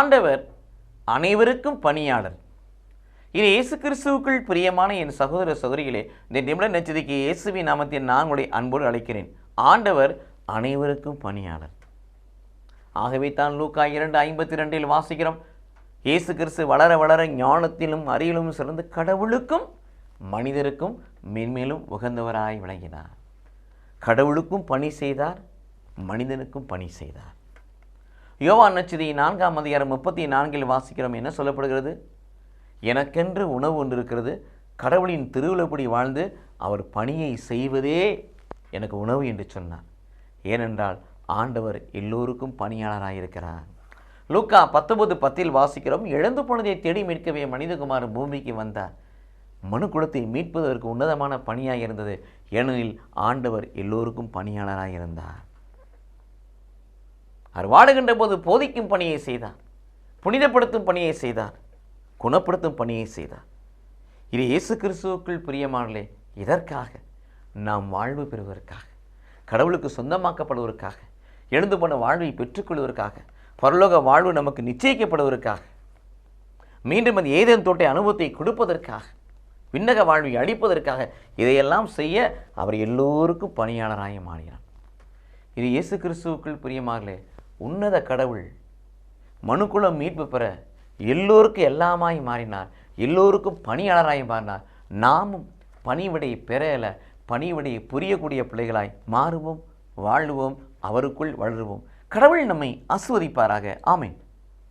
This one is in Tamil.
ஆண்டவர் அனைவருக்கும் பணியாளர். இது இயேசு கிறிஸ்துவுக்குள் பிரியமான என் சகோதர சகோதரிகளே இந்த நிமிட நச்சதிக்கு இயேசுவின் நாமத்தில் நான் உங்களை அன்போடு அழைக்கிறேன். ஆண்டவர் அனைவருக்கும் பணியாளர். ஆகவே தான் லூக்கா இரண்டு ஐம்பத்தி ரெண்டில் வாசிக்கிறோம். இயேசு கிறிஸ்து வளர வளர ஞானத்திலும் அறிவிலும் சிறந்து கடவுளுக்கும் மனிதருக்கும் மென்மேலும் உகந்தவராய் விளங்கினார். கடவுளுக்கும் பணி செய்தார் மனிதனுக்கும் பணி செய்தார். யோவான் நச்சதி நான்காம் அதிகாரம் முப்பத்தி நான்கில் வாசிக்கிறோம். என்ன சொல்லப்படுகிறது? எனக்கென்று உணவு ஒன்று இருக்கிறது. கடவுளின் திருவிழப்படி வாழ்ந்து அவர் பணியை செய்வதே எனக்கு உணவு என்று சொன்னார். ஏனென்றால் ஆண்டவர் எல்லோருக்கும் பணியாளராக இருக்கிறார். லூக்கா பத்தொன்பது பத்தில் வாசிக்கிறோம். இழந்து போனதை தேடி மீட்கவே மனிதகுமார் பூமிக்கு வந்தார். மனு குலத்தை மீட்பதற்கு உன்னதமான பணியாக இருந்தது. ஏனெனில் ஆண்டவர் எல்லோருக்கும் பணியாளராக இருந்தார். அவர் வாடுகின்ற போது போதிக்கும் பணியை செய்தார் புனிதப்படுத்தும் பணியை செய்தார் குணப்படுத்தும் பணியை செய்தார் இது இயேசு கிறிஸ்துவுக்குள் பிரியமானலே இதற்காக நாம் வாழ்வு பெறுவதற்காக கடவுளுக்கு சொந்தமாக்கப்படுவதற்காக எழுந்து போன வாழ்வை பெற்றுக்கொள்வதற்காக பரலோக வாழ்வு நமக்கு நிச்சயிக்கப்படுவதற்காக மீண்டும் அந்த ஏதேன் தோட்டை அனுபவத்தை கொடுப்பதற்காக விண்ணக வாழ்வை அளிப்பதற்காக இதையெல்லாம் செய்ய அவர் எல்லோருக்கும் பணியாளராக மாறினார். இது இயேசு கிறிஸ்துவுக்குள் பிரியமாகலே உன்னத கடவுள். மனுக்குலம் மீட்பு பெற எல்லோருக்கும் எல்லாமாய் மாறினார். எல்லோருக்கும் பணியாளராய் மாறினார். நாமும் பணிவிடையை பெறல பணிவிடையை புரியக்கூடிய பிள்ளைகளாய் மாறுவோம் வாழுவோம் அவருக்குள் வளருவோம். கடவுள் நம்மை ஆசுவதிப்பாராக ஆமேன்.